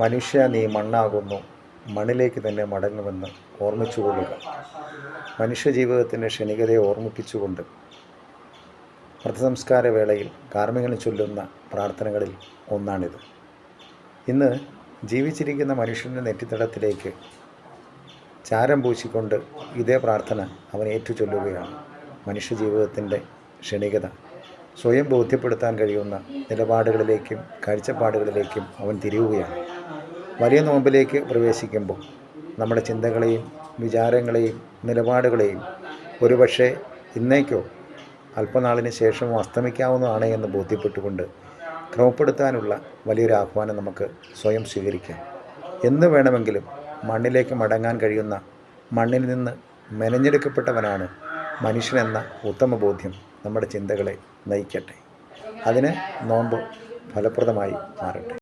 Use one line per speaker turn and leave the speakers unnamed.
മനുഷ്യ നീ മണ്ണാകുന്നു. മണ്ണിലേക്ക് തന്നെ മടങ്ങുമെന്ന് ഓർമ്മിച്ചുകൊള്ളുക മനുഷ്യ ജീവിതത്തിന്റെ ക്ഷണികതയെ ഓർമ്മിപ്പിച്ചുകൊണ്ട് വ്രതസംസ്കാര വേളയിൽ കാർമ്മികന് ചൊല്ലുന്ന പ്രാർത്ഥനകളിൽ ഒന്നാണിത്. ഇന്ന് ജീവിച്ചിരിക്കുന്ന മനുഷ്യന്റെ നെറ്റിത്തടത്തിലേക്ക് ചാരം പൂശിക്കൊണ്ട് ഇതേ പ്രാർത്ഥന അവൻ ഏറ്റു ചൊല്ലുകയാണ് മനുഷ്യ ജീവിതത്തിന്റെ ക്ഷണികത. സ്വയം ബോധ്യപ്പെടുത്താൻ കഴിയുന്ന നിലപാടുകളിലേക്കും കാഴ്ചപ്പാടുകളിലേക്കും അവൻ തിരിയുകയാണ്. വലിയ നോമ്പിലേക്ക് പ്രവേശിക്കുമ്പോൾ നമ്മുടെ ചിന്തകളെയും വിചാരങ്ങളെയും നിലപാടുകളെയും ഒരുപക്ഷെ ഇന്നേക്കോ അല്പനാളിന് ശേഷമോ അസ്തമിക്കാവുന്നതാണ് എന്ന് ബോധ്യപ്പെട്ടുകൊണ്ട് ക്രമപ്പെടുത്താനുള്ള വലിയൊരു ആഹ്വാനം നമുക്ക് സ്വയം സ്വീകരിക്കാം. എന്ന് വേണമെങ്കിലും മണ്ണിലേക്ക് മടങ്ങാൻ കഴിയുന്ന മണ്ണിൽ നിന്ന് മെനഞ്ഞെടുക്കപ്പെട്ടവനാണ് മനുഷ്യനെന്ന ഉത്തമ ബോധ്യം നമ്മുടെ ചിന്തകളെ നയിക്കട്ടെ. അതിന് നോമ്പ് ഫലപ്രദമായി മാറട്ടെ.